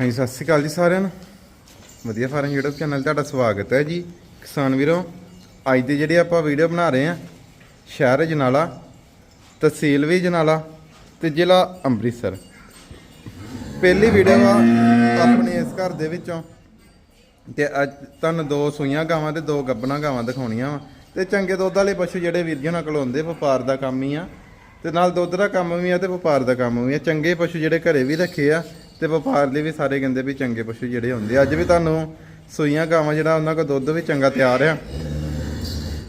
ਹਾਂਜੀ, ਸਤਿ ਸ਼੍ਰੀ ਅਕਾਲ ਜੀ ਸਾਰਿਆਂ ਨੂੰ। ਵਧੀਆ ਫਾਰਮ YouTube ਚੈਨਲ ਤੁਹਾਡਾ ਸਵਾਗਤ ਹੈ ਜੀ। ਕਿਸਾਨ ਵੀਰੋ, ਅੱਜ ਦੀ ਜਿਹੜੀ ਆਪਾਂ ਵੀਡੀਓ ਬਣਾ ਰਹੇ ਹਾਂ, ਸ਼ਹਿਰ ਜਨਾਲਾ, ਤਹਿਸੀਲ ਵੀ ਜਨਾਲਾ ਤੇ ਜ਼ਿਲ੍ਹਾ ਅੰਮ੍ਰਿਤਸਰ। ਪਹਿਲੀ ਵੀਡੀਓ ਆ ਆਪਣੇ ਇਸ ਘਰ ਦੇ ਵਿੱਚੋਂ ਤੇ ਅੱਜ ਤੁਹਾਨੂੰ ਦੋ ਸੂਈਆਂ ਗਾਵਾਂ ਤੇ ਦੋ ਗੱਬਣਾ ਗਾਵਾਂ ਦਿਖਾਉਣੀਆਂ ਵਾ। ਤੇ ਚੰਗੇ ਦੁੱਧ ਵਾਲੇ ਪਸ਼ੂ ਜਿਹੜੇ ਵੀਰ ਜੀ ਉਹਨਾਂ ਕੋਲ ਹੁੰਦੇ ਵਪਾਰ ਦਾ ਕੰਮ ਹੀ ਆ। ਤੇ ਨਾਲ ਦੁੱਧ ਦਾ ਕੰਮ ਵੀ ਆ ਤੇ ਵਪਾਰ ਦਾ ਕੰਮ ਵੀ ਆ। ਚੰਗੇ ਪਸ਼ੂ ਜਿਹੜੇ ਘਰੇ ਵੀ ਰੱਖੇ ਆ ਤੇ ਵਪਾਰ ਲਈ ਵੀ ਸਾਰੇ ਕਹਿੰਦੇ ਵੀ ਚੰਗੇ ਪਸ਼ੂ ਜਿਹੜੇ ਹੁੰਦੇ। ਅੱਜ ਵੀ ਤੁਹਾਨੂੰ ਸੂਈਆਂ ਗਾਵਾਂ ਜਿਹੜਾ ਉਹਨਾਂ ਕੋਲ ਦੁੱਧ ਵੀ ਚੰਗਾ ਤਿਆਰ ਆ।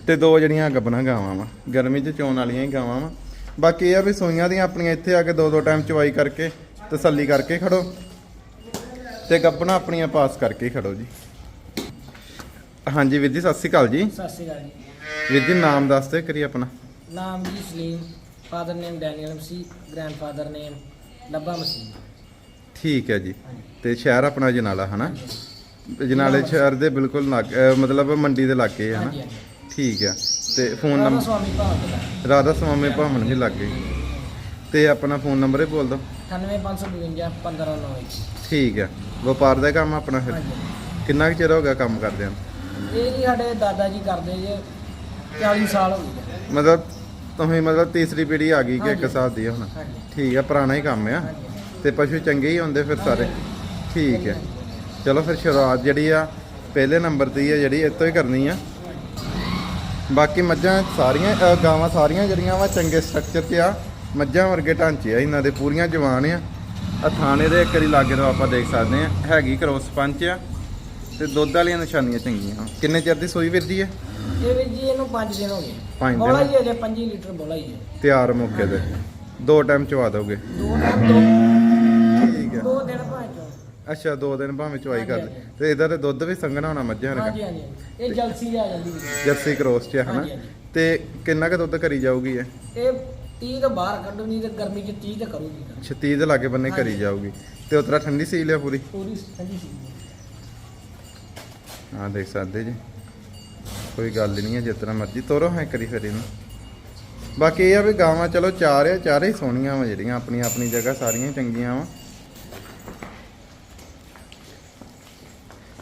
ਤੇ ਦੋ ਜਿਹੜੀਆਂ ਗੱਬਣਾ ਗਾਵਾਂ ਵਾ। ਗਰਮੀ 'ਚ ਚੋਣ ਵਾਲੀਆਂ ਹੀ ਗਾਵਾਂ ਵਾ। ਬਾਕੀ ਇਹ ਆ ਵੀ ਸੂਈਆਂ ਦੀਆਂ ਆਪਣੀਆਂ ਇੱਥੇ ਆ ਕੇ ਦੋ ਦੋ ਟਾਈਮ ਚਵਾਈ ਕਰਕੇ ਤਸੱਲੀ ਕਰਕੇ ਖੜੋ। ਤੇ ਗੱਬਣਾ ਆਪਣੀਆਂ ਪਾਸ ਕਰਕੇ ਖੜੋ ਜੀ। ਹਾਂਜੀ ਵੀਰ ਜੀ ਸਤਿ ਸ਼੍ਰੀ ਅਕਾਲ ਜੀ। ਸਤਿ ਸ਼੍ਰੀ ਅਕਾਲ ਜੀ। ਵੀਰ ਜੀ ਨਾਮ ਦੱਸ ਦਿਓ ਕਰੀ ਆਪਣਾ। ਨਾਮ ਜੀ Salim father name Daniel Masih grandfather name Labha Masih ਠੀਕ ਹੈ ਜੀ। ਤੇ ਸ਼ਹਿਰ ਆਪਣਾ ਜਨਾਲਾ ਹਨਾ? ਜਨਾਲੇ ਸ਼ਹਿਰ ਦੇ ਬਿਲਕੁਲ ਲਾਗ- ਅਹ ਮਤਲਬ ਮੰਡੀ ਦੇ ਲਾਗੇ ਹੈ ਹਾਂਜੀ ਨਾ ਹਾਂਜੀ। ਠੀਕ ਹੈ ਤੇ ਫੋਨ ਰਾਧਾ ਨੰਬਰ ਦਾ ਰਾਧਾ ਸਵਾਮੀ ਭਾਵਨ ਜੀ ਲਾਗੇ। ਤੇ ਆਪਣਾ ਫੋਨ ਨੰਬਰ ਹੀ ਬੋਲ ਦਿਓ 98552 1509 ਠੀਕ ਹੈ ਵਪਾਰ ਦਾ ਕੰਮ ਆਪਣਾ ਫਿਰ? ਹਾਂਜੀ। ਕਿੰਨਾ ਕੁ ਚਿਰ ਹੋ ਗਿਆ ਕੰਮ ਕਰਦਿਆਂ ਇਹ ਜੀ ਸਾਡੇ ਦਾਦਾ ਜੀ ਕਰਦੇ ਜੇ 40 ਸਾਲ ਹੋ ਗਏ। ਜੀ। ਮਤਲਬ ਤੁਸੀਂ ਮਤਲਬ ਤੀਸਰੀ ਪੀੜ੍ਹੀ ਆ ਗਈ ਕਿ ਇੱਕ ਹਾਂਜੀ। ਸਾਲ ਦੀ ਹੁਣ? ਹਾਂਜੀ। ਠੀਕ ਹੈ ਪੁਰਾਣਾ ਹੀ ਕੰਮ ਆ। ਹਾਂਜੀ। ਤੇ ਪਸ਼ੂ ਚੰਗੇ ਹੀ ਹੁੰਦੇ ਫਿਰ ਸਾਰੇ। ਠੀਕ ਹੈ। ਚਲੋ ਫਿਰ ਸ਼ੁਰੂਆਤ ਜਿਹੜੀ ਆ ਪਹਿਲੇ ਨੰਬਰ ਤੇ ਹੀ ਆ ਜਿਹੜੀ ਇੱਥੋਂ ਹੀ ਕਰਨੀ ਆ। ਬਾਕੀ ਮੱਝਾਂ ਸਾਰੀਆਂ ਅ, ਗਾਵਾਂ ਸਾਰੀਆਂ ਜਿਹੜੀਆਂ ਵਾ ਚੰਗੇ ਸਟਰਕਚਰ 'ਚ ਆ। ਮੱਝਾਂ ਵਰਗੇ ਢਾਂਚੇ ਆ ਇਹਨਾਂ ਦੇ ਪੂਰੀਆਂ ਜਵਾਨ ਆ। ਆ ਥਾਣੇ ਦੇ ਇੱਕ ਵਾਰੀ ਲਾਗੇ ਤੋਂ ਆਪਾਂ ਦੇਖ ਸਕਦੇ ਆ ਹੈਗੀ ਕਰੋਸ ਪੰਚ ਆ। ਤੇ ਦੁੱਧ ਵਾਲੀਆਂ ਨਿਸ਼ਾਨੀਆਂ ਚੰਗੀਆਂ। ਕਿੰਨੇ ਚਿਰ ਦੀ ਸੂਈ ਵੀਰ ਜੀ ਹੈ ਇਹ ਵੀ ਜੀ ਇਹਨੂੰ 5 ਦਿਨ ਹੋ ਗਏ। ਪੰਜ ਦਿਨ? ਬੋਲਾ ਹੀ ਅਜੇ 5 ਲੀਟਰ ਬੋਲਾ ਹੀ ਹੈ ਤਿਆਰ ਮੌਕੇ ਤੇ। ਦੋ ਟਾਈਮ ਚਵਾ ਦੋਗੇ। ਦੋ ਟਾਈਮ ਹੈ ਦੋ ਦਿਨ ਭਾਂ ਚੋਂ ਅੱਛਾ ਦੋ ਦਿਨ ਭਾਵੇਂ ਹਾਂਜੀ, ਕਰ ਹਾਂਜੀ। ਤੇ ਇਹਦਾ ਤੇ ਦੁੱਧ ਵੀ ਸੰਘਣਾ ਹੋਣਾ ਮੱਝਾਂ ਵਰਗਾ? ਹਾਂਜੀ ਹਾਂਜੀ ਹਾਂਜੀ। ਇਹ ਜਲਸੀ ਆ ਜਾਂਦੀ ਹੈ। ਜਰਸੀ ਕ੍ਰੋਸ ਚ ਹੈ ਹਨਾ? ਹਾਂਜੀ, ਹਾਂਜੀ। ਤੇ ਕਿੰਨਾ ਕੁ ਦੁੱਧ ਕਰੀ ਜਾਊਗੀ ਇਹ? ਇਹ 30 ਤੋਂ ਬਾਹਰ ਕੱਢੂ ਨਹੀਂ ਤੇ ਗਰਮੀ ਚ 30 ਤੇ ਕਰੂਗੀ। 36 ਦੇ ਲਾਗੇ ਬੰਨੇ ਕਰੀ ਹਾਂਜੀ। ਜਾਊਗੀ। ਤੇ ਉਤਰਾ ਠੰਡੀ ਸੀ ਲਿਆ ਪੂਰੀ? ਪੂਰੀ ਠੰਡੀ ਸੀ। ਹਾਂ ਦੇਖ ਸਕਦੇ ਜੀ। ਕੋਈ ਗੱਲ ਨਹੀਂ ਹੈ ਜਿਸ ਤਰ੍ਹਾਂ ਮਰਜ਼ੀ ਤੋਰੋ ਹੈ ਕਰੀ ਫਿਰ ਇਹਨੂੰ। ਬਾਕੀ ਇਹ ਆ ਵੀ ਗਾਵਾਂ ਚਲੋ ਚਾਰ ਆ ਚਾਰੇ ਹੀ ਸੋਹਣੀਆਂ ਵਾ ਜਿਹੜੀਆਂ ਆਪਣੀ ਆਪਣੀ ਜਗ੍ਹਾ ਸਾਰੀਆਂ ਹੀ ਚੰਗੀਆਂ ਵਾ।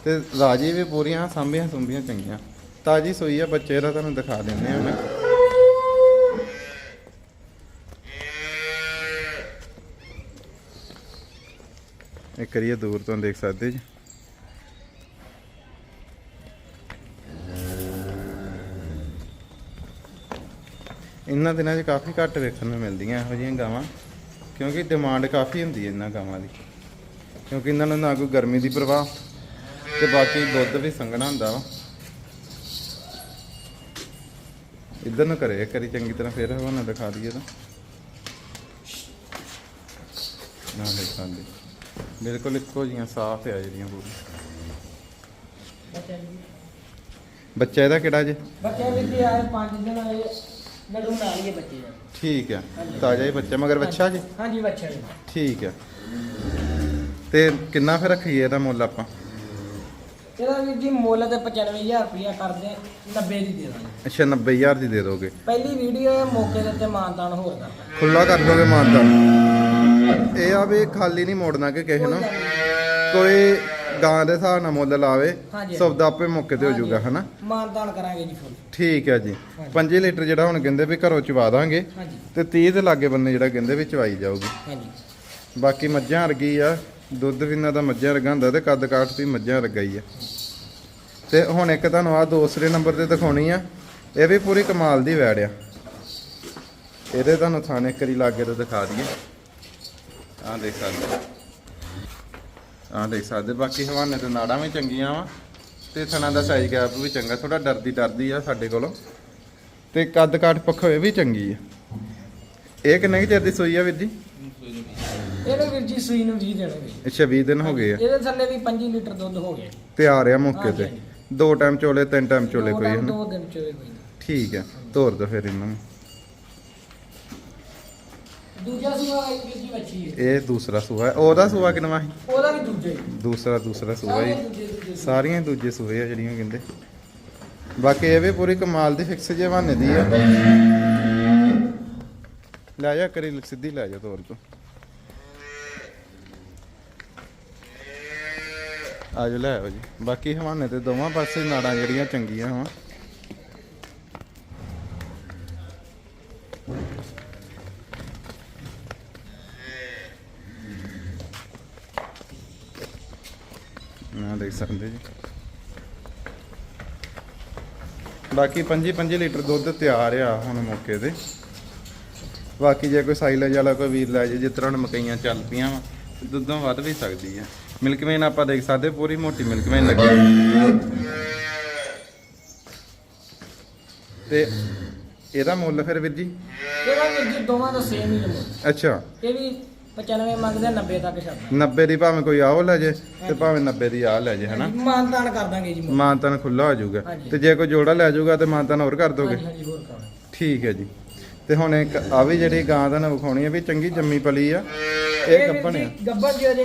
ਤੇ ਰਾਜੀ ਵੀ ਪੂਰੀਆਂ ਸਾਂਭੀਆਂ ਸੁੰਭੀਆਂ ਚੰਗੀਆਂ। ਤਾਜੀ ਸੋਈ ਆ ਬੱਚੇ ਦਾ ਤੁਹਾਨੂੰ ਦਿਖਾ ਦਿੰਦੇ ਆ ਮੈਂ। ਇਹ ਕਰੀਏ ਦੂਰ ਤੋਂ ਦੇਖ ਸਕਦੇ ਜੀ। ਇਹਨਾਂ ਦਿਨਾਂ 'ਚ ਕਾਫੀ ਘੱਟ ਵੇਖਣ ਨੂੰ ਮਿਲਦੀਆਂ ਇਹੋ ਜਿਹੀਆਂ ਗਾਵਾਂ, ਕਿਉਂਕਿ ਡਿਮਾਂਡ ਕਾਫੀ ਹੁੰਦੀ ਹੈ ਇਹਨਾਂ ਗਾਵਾਂ ਦੀ। ਕਿਉਂਕਿ ਇਹਨਾਂ ਨੂੰ ਨਾ ਕੋਈ ਗਰਮੀ ਦੀ ਪ੍ਰਵਾਹ ਤੇ ਬਾਕੀ ਦੁੱਧ ਵੀ ਸੰਘਣਾ ਹੁੰਦਾ ਵਾ। ਇੱਧਰ ਨੂੰ ਕਰੇ ਇੱਕ ਵਾਰੀ ਚੰਗੀ ਤਰ੍ਹਾਂ ਫੇਰ ਹਵਾਨਾ ਦਿਖਾ ਦਈਏ ਤਾਂ। ਨਾ ਦਿਖਾ ਦੇ ਬਿਲਕੁਲ ਇੱਕੋ ਜੀਆਂ ਸਾਫ਼ ਆ ਜਿਹੜੀਆਂ ਪੂਰੀ ਬੱਚਾ ਇਹਦਾ ਕਿਹੜਾ ਜੇ? ਬੱਚੇ ਵੀ ਤੇ ਆਏ 5 ਦਿਨ ਆਏ ਲੜੂ ਨਾਲ ਹੀ ਬੱਚੇ ਦਾ। ਠੀਕ ਹੈ ਤਾਜ਼ਾ ਹੀ ਬੱਚਾ ਮਗਰ ਬੱਚਾ ਜੀ? ਹਾਂਜੀ ਬੱਚਾ ਠੀਕ ਹੈ ਤੇ ਕਿੰਨਾ ਫਿਰ ਰੱਖੀਏ ਇਹਦਾ ਮੁੱਲ ਆਪਾਂ? ਇਹਦਾ ਵੀ ਜੀ ਮੁੱਲ ਤੇ 95000 ਰੁਪਇਆ ਕਰਦੇ 90 ਦੀ ਦੇ ਦਾਂਗੇ। ਅੱਛਾ 90000 ਦੀ ਦੇ ਦੋਗੇ। ਪਹਿਲੀ ਵੀਡੀਓ ਹੈ ਮੌਕੇ ਦੇ ਉੱਤੇ ਮਾਨਤਾਨ ਹੋਰ ਕਰਦਾ। ਖੁੱਲਾ ਕਰ ਦੋਗੇ ਮਾਨਤਾ ਇਹ ਆ ਵੀ ਖਾਲੀ ਨਹੀਂ ਮੋੜਨਾ ਕਿ ਕਿਸੇ ਨੂੰ। ਕੋਈ ਗਾਂ ਦੇ ਹਿਸਾਬ ਨਾਲ ਮੁੱਲ ਲਾਵੇ। ਸੌਦਾ ਆਪੇ ਮੌਕੇ ਤੇ ਹੋ ਜਾਊਗਾ ਹਨਾ? ਮਾਨਤਾਨ ਕਰਾਂਗੇ ਜੀ ਫੁੱਲ ਠੀਕ ਹੈ ਜੀ। 5 ਲੀਟਰ ਜਿਹੜਾ ਹੁਣ ਕਹਿੰਦੇ ਵੀ ਘਰੋਂ ਚਵਾ ਦਾਂਗੇ ਤੇ 30 ਦੇ ਲਾਗੇ ਬੰਨੇ ਜਿਹੜਾ ਕਹਿੰਦੇ ਵੀ ਚਵਾਈ ਜਾਊਗੀ। ਹਾਂਜੀ। ਬਾਕੀ ਮੱਝਾਂ ਵਰਗੀ ਆ ਦੁੱਧ ਵੀ ਇਹਨਾਂ ਦਾ ਮੱਝਾਂ ਵਰਗਾ ਹੁੰਦਾ ਤੇ ਕੱਦ ਕਾਠ ਵੀ ਮੱਝਾਂ ਵਰਗਾ ਹੀ ਆ। ਤੇ ਹੁਣ ਇੱਕ ਤੁਹਾਨੂੰ ਆ ਦੂਸਰੇ ਨੰਬਰ ਤੇ ਦਿਖਾਉਣੀ ਆ। ਇਹ ਵੀ ਪੂਰੀ ਕਮਾਲ ਦੀ ਵੈੜ ਆ। ਇਹਦੇ ਤੁਹਾਨੂੰ ਥਾਣੇ ਕਰੀ ਲਾਗੇ ਤੋਂ ਦਿਖਾ ਦਈਏ। ਆਹ ਦੇਖ ਸਕਦੇ ਆਹ ਦੇਖ ਸਕਦੇ ਬਾਕੀ ਹਵਾਨੇ ਤੇ ਨਾੜਾਂ ਵੀ ਚੰਗੀਆਂ ਵਾ ਤੇ ਥਣਾ ਦਾ ਸਾਈਜ਼ ਗੈਪ ਵੀ ਚੰਗਾ। ਥੋੜਾ ਡਰਦੀ ਡਰਦੀ ਆ ਸਾਡੇ ਕੋਲੋਂ। ਤੇ ਕੱਦ ਕਾਠ ਪੱਖੋਂ ਇਹ ਵੀ ਚੰਗੀ ਆ। ਇਹ ਕਿੰਨੇ ਕੁ ਚਿਰ ਦੀ ਸੂਈ ਆ ਵੀਰ ਜੀ? ਇਹਨੂੰ ਵੀਰ ਜੀ ਸੂਈ ਨੂੰ 20 ਦੇਣਗੇ ਅੱਛਾ 20 ਦਿਨ ਹੋ ਗਏ ਆ। ਇਹਦੇ ਥੱਲੇ ਵੀ 5 ਲੀਟਰ ਦੁੱਧ ਹੋ ਗਿਆ। ਤੇ ਆ ਰਿਹਾ ਮੌਕੇ ਹਾਂਜੀ, ਤੇ ਦੋ ਟਾਈਮ ਚੋਲੇ ਤਿੰਨ ਟਾਈਮ ਚੋਲੇ ਦੋ ਕੋਈ ਦਿਨ- ਹਨ? ਦੋ ਦਿਨ ਚੋਲੇ ਕੋਈ। ਠੀਕ ਹੈ ਤੋਰ ਦੋ ਫਿਰ ਇਹਨਾਂ ਨੂੰ। ਦੂਜਾ ਸੂਆ ਇੱਕ ਵੀਰ ਜੀ ਬੱਚੀ ਹੈ ਇਹ ਦੂਸਰਾ ਸੂਆ ਹੈ। ਉਹਦਾ ਸੂਆ ਕਿਨਵਾ ਸੀ? ਉਹਦਾ ਵੀ ਦੂਜਾ ਹੀ। ਦੂਸਰਾ ਦੂਸਰਾ ਸੂਆ ਸਾਰੇ ਹੀ ਦੂਜੇ ਦੂਜੇ ਸੂਏ। ਸਾਰੀਆਂ ਹੀ ਦੂਜੇ ਸੂਏ ਆ ਜਿਹੜੀਆਂ ਕਹਿੰਦੇ। ਬਾਕੀ ਇਹ ਵੀ ਪੂਰੀ ਕਮਾਲ ਦੀ ਫਿਕਸ ਜੇ ਬਹਾਨੇ ਦੀ ਆ। ਲੈ ਜਾ ਕਰੀ ਸਿੱਧੀ ਲੈ ਜਾ ਤੋਰ ਤੋਂ। ਆ ਜਾਓ ਲੈ ਆਓ ਜੀ। ਬਾਕੀ ਹਵਾਨੇ ਤੇ ਦੋਵਾਂ ਪਾਸੇ ਨਾੜਾਂ ਜਿਹੜੀਆਂ ਚੰਗੀਆਂ ਵਾ। ਨਾ ਦੇਖ ਸਕਦੇ ਜੀ। ਬਾਕੀ 5 5 ਲੀਟਰ ਦੁੱਧ ਤਿਆਰ ਆ ਹੁਣ ਮੌਕੇ ਤੇ। ਬਾਕੀ ਜੇ ਕੋਈ ਸਾਈਲੇਜ ਵਾਲਾ ਕੋਈ ਵੀਰ ਲੈ ਜੇ, ਜਿਸ ਤਰ੍ਹਾਂ ਮਕਈਆਂ ਚੱਲ ਪਈਆਂ ਵਾ, ਦੁੱਧੋਂ ਵੱਧ ਵੀ ਸਕਦੀ ਆ। ਮਿਲਕਵੇਨ ਆਪਾਂ ਦੇਖ ਸਕਦੇ ਪੂਰੀ ਮੋਟੀ ਮਿਲਕਵੇਨ ਲੱਗੀ। ਤੇ ਇਹਦਾ ਮੁੱਲ ਫਿਰ ਵੀਰ ਜੀ? ਇਹਦਾ ਵੀਰ ਜੀ ਦੋਵਾਂ ਦਾ ਸੇਮ ਹੀ ਜਮੋ ਅੱਛਾ। ਇਹ ਵੀ 95 ਮੰਗਦੇ ਆ 90 ਤੱਕ ਛੱਡ 90 ਦੀ ਭਾਵੇਂ ਕੋਈ ਆਹ ਲੈ ਜੇ ਤੇ ਭਾਵੇਂ 90 ਦੀ ਆਹ ਲੈ ਜੇ ਹਨਾ? ਮਾਨਤਾਨ ਕਰ ਦਾਂਗੇ ਜੀ ਮੁੱਲ। ਮਾਨਤਨ ਖੁੱਲਾ ਹੋ ਜਾਊਗਾ। ਤੇ ਜੇ ਕੋਈ ਜੋੜਾ ਲੈ ਜਾਊਗਾ ਤੇ ਮਾਨਤਨ ਹੋਰ ਕਰ ਦੋਗੇ? ਠੀਕ ਹੈ ਜੀ। ਤੇ ਹੁਣ ਇੱਕ ਆ ਵੀ ਜਿਹੜੀ ਗਾਂ ਦਾ ਨਾ ਵਿਖਾਉਣੀ ਆ ਵੀ ਚੰਗੀ ਜੰਮੀ ਪਲੀ ਆ। ਇਹ ਗੱਭਣ ਆ। ਗੱਬਣ ਜੋ ਜੇ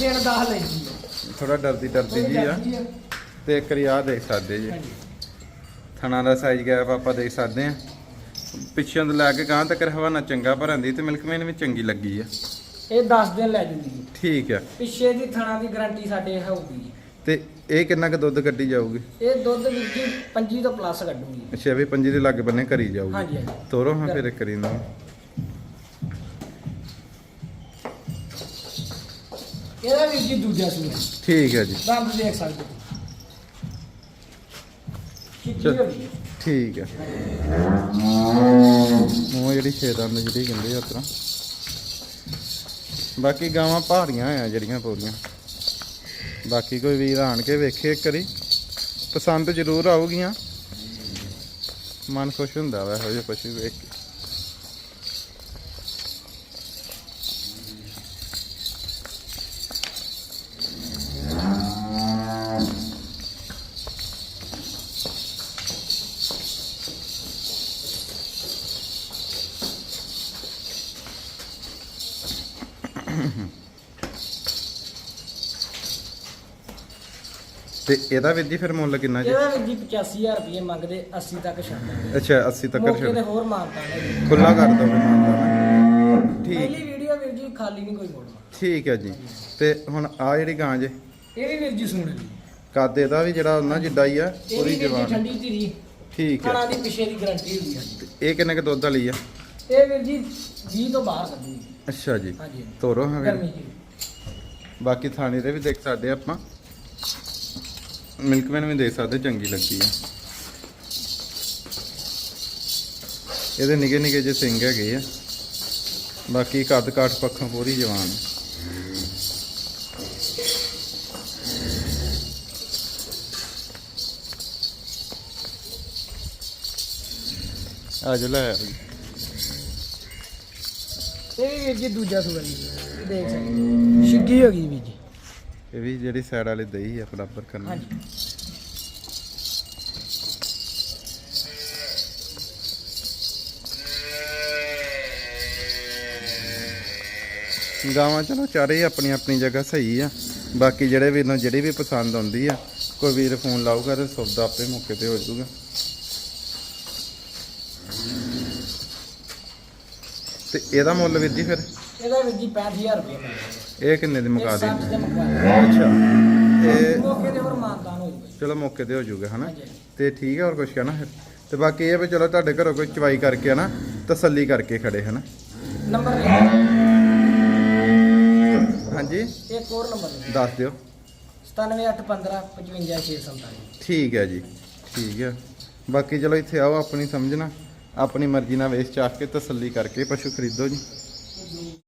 ਦਿਨ 10 ਲੈਂਦੀ ਹੈ ਥੋੜਾ ਡਰਦੀ ਡਰਦੀ ਜੀ ਆ। ਤੇ ਇੱਕ ਵਾਰੀ ਆਹ ਦੇਖ ਸਕਦੇ ਜੀ। ਹਾਂਜੀ। ਥਣਾ ਦਾ ਸਾਈਜ਼ ਗੈਪ ਆਪਾਂ ਦੇਖ ਸਕਦੇ ਆ ਪਿੱਛੋਂ ਤੋਂ ਲੈ ਕੇ ਗਾਂ ਤੱਕ ਹਵਾਨਾ ਚੰਗਾ ਭਰੰਦੀ ਤੇ ਮਿਲਕਮੇਨ ਵੀ ਚੰਗੀ ਲੱਗੀ ਆ। ਇਹ 10 ਦਿਨ ਲੈ ਜੂਗੀ ਜੀ। ਠੀਕ ਆ। ਪਿੱਛੇ ਦੀ ਥਣਾ ਦੀ ਗਾਰੰਟੀ ਸਾਡੇ ਹੋਊਗੀ ਜੀ। ਤੇ ਇਹ ਕਿੰਨਾ ਕੁ ਦੁੱਧ ਕੱਢੀ ਜਾਊਗੀ? ਇਹ ਦੁੱਧ ਜੀ 25 ਤੋਂ ਪਲੱਸ ਕੱਢੂਗੀ। ਅੱਛਾ ਵੀ ਪੰਜੀ ਦੇ ਲੱਗ ਬੰਨੇ ਕਰੀ ਜਾਊਗੀ। ਹਾਂਜੀ ਹਾਂਜੀ। ਤੋਰੋ ਹਾਂ ਫਿਰ ਕਰੀ ਨਾ। ਇਹਦਾ ਵੀਰ ਜੀ ਦੂਜਾ ਸੂਆ ਠੀਕ ਹੈ ਜੀ। ਦੰਦ ਦੇਖ ਸਕਦੇ। ਹੋ ਗਈ ਠੀਕ ਹੈ। ਉਹ ਜਿਹੜੀ ਛੇਦਾਂ ਦੀ ਜਿਹੜੀ ਕਹਿੰਦੇ ਆ ਉਸ ਤਰ੍ਹਾਂ। ਬਾਕੀ ਗਾਵਾਂ ਭਾਰੀਆਂ ਆ ਜਿਹੜੀਆਂ ਪੂਰੀਆਂ। ਬਾਕੀ ਕੋਈ ਵੀਰ ਆਣ ਕੇ ਵੇਖੇ ਇੱਕ ਵਾਰੀ। ਪਸੰਦ ਜ਼ਰੂਰ ਆਊਗੀਆਂ। ਮਨ ਖੁਸ਼ ਹੁੰਦਾ ਵਾ ਇਹੋ ਜਿਹੇ ਪਸ਼ੂ ਵੇਖ ਕੇ। ਤੇ ਇਹਦਾ ਵੀਰ ਜੀ ਫਿਰ ਮੁੱਲ ਕਿੰਨਾ ਜੀ? ਇਹਦਾ ਵੀਰ ਜੀ 85000 ਰੁਪਏ ਮੰਗਦੇ 80 ਤੱਕ ਛੱਡ ਦਾਂਗੇ ਅੱਛਾ 80 ਤੱਕ ਮੌਕੇ ਤੇ ਛੱਡ ਹੋਰ ਮਾਰਤਾ ਹੈ ਖੁੱਲਾ ਕਰ ਮਾਨਤਾ ਠੀਕ। ਪਹਿਲੀ ਵੀਡੀਓ ਵੀਰ ਜੀ ਖਾਲੀ ਨਹੀਂ ਕੋਈ ਮੋੜਨਾ। ਠੀਕ ਹੈ ਜੀ। ਤੇ ਹੁਣ ਆ ਜਿਹੜੀ ਗਾਂ ਜੇ। ਇਹ ਵੀ ਵੀਰ ਜੀ ਸੁਣ ਲਈ। ਕੱਦ ਇਹਦਾ ਵੀ ਜਿਹੜਾ ਉਹਨਾਂ ਜਿੱਡਾ ਹੀ ਆ ਇਹ ਉਹਦੀ ਵੀ ਵੀਰ ਜੀ ਜਵਾਨ। ਠੰਡੀ ਧੀਰੀ ਠੀਕ ਖਾਣਾ ਹੈ ਦੀ ਪਿੱਛੇ ਦੀ ਗਾਰੰਟੀ ਹੁੰਦੀ ਹੈ ਇਹ ਕਿੰਨੇ ਕੁ ਦੁੱਧ ਵਾਲੀ ਆ? ਇਹ ਵੀਰ ਜੀ 20 ਤੋਂ ਬਾਹਰ ਕੱਢੂਗੀ ਅੱਛਾ ਜੀ। ਹਾਂਜੀ ਤੋਰੋ ਹਾਂ ਗਰਮੀ ਜੀ। ਬਾਕੀ ਥਾਣੇ ਦੇ ਵੀ ਦੇਖ ਸਕਦੇ ਆ ਆਪਾਂ। ਮਿਲਕਮੈਨ ਵੀ ਦੇਖ ਸਕਦੇ ਚੰਗੀ ਲੱਗੀ ਆ। ਇਹਦੇ ਨਿਗੇ ਨਿਗੇ ਜਿਹੇ ਸਿੰਘ ਹੈਗੇ ਆ। ਬਾਕੀ ਕੱਦ ਕਾਠ ਪੱਖੋਂ ਪੂਰੀ ਜਵਾਨ। ਆ। ਜਾ ਲੈ ਆ ਜੀ। ਇਹ ਵੀ ਵੀਰ ਜੀ ਦੂਜਾ ਸੂਆ ਜੀ। ਦੇਖ ਸਕਦੇ ਹੋ। ਛਿੱਗੀ ਹੋ ਗਈ ਵੀਰ ਜੀ ਇਹ ਵੀ ਜਿਹੜੀ ਸਾਈਡ ਵਾਲੇ ਦਹੀਂ ਆ ਬਰਾਬਰ ਕਰਨੀ। ਹਾਂਜੀ। ਗਾਵਾਂ ਚਲੋ ਚਾਰੇ ਹੀ ਆਪਣੀ ਆਪਣੀ ਜਗ੍ਹਾ ਸਹੀ ਆ। ਬਾਕੀ ਜਿਹੜੇ ਵੀਰ ਨੂੰ ਜਿਹੜੀ ਵੀ ਪਸੰਦ ਆਉਂਦੀ ਆ ਕੋਈ ਵੀਰ ਫੋਨ ਲਾਊਗਾ ਤੇ ਸੌਦਾ ਆਪੇ ਮੌਕੇ ਤੇ ਹੋ ਜਾਊਗਾ। ਤੇ ਇਹਦਾ ਮੁੱਲ ਵੀਰ ਜੀ ਫਿਰ? ਇਹਦਾ ਵੀਰ ਜੀ 65000 ਰੁਪਏ ਇਹ ਕਿੰਨੇ ਦੀ ਮੁਕਾ ਇਹ 60 ਦੇ ਅੱਛਾ। ਇਹ ਮੌਕੇ ਤੇ ਹੋਰ ਮਾਨਦਾਨ ਹੋ ਜਾਊਗਾ ਚਲੋ ਮੌਕੇ ਤੇ ਹੋ ਜਾਊਗਾ ਹਨਾ। ਤੇ ਠੀਕ ਹੈ ਹੋਰ ਕੁਝ ਕਹਿਣਾ ਫਿਰ? ਤੇ ਬਾਕੀ ਇਹ ਵੀ ਚਲੋ ਤੁਹਾਡੇ ਘਰੋਂ ਕੋਈ ਚਵਾਈ ਕਰਕੇ ਨਾ ਤਸੱਲੀ ਕਰਕੇ ਖੜੇ ਹਨਾ? ਨੰਬਰ ਹਾਂਜੀ? ਇੱਕ ਹੋਰ ਨੰਬਰ। ਦੱਸ ਦਿਓ। 97815 55647 ਠੀਕ ਹੈ ਜੀ। ਠੀਕ ਹੈ ਬਾਕੀ ਚਲੋ ਇੱਥੇ ਆਓ ਆਪਣੀ ਸਮਝਣਾ ਆਪਣੀ ਮਰਜ਼ੀ ਨਾਲ ਵੇਚ ਚਾਖ ਕੇ ਤਸੱਲੀ ਕਰਕੇ ਪਸ਼ੂ ਖਰੀਦੋ ਜੀ।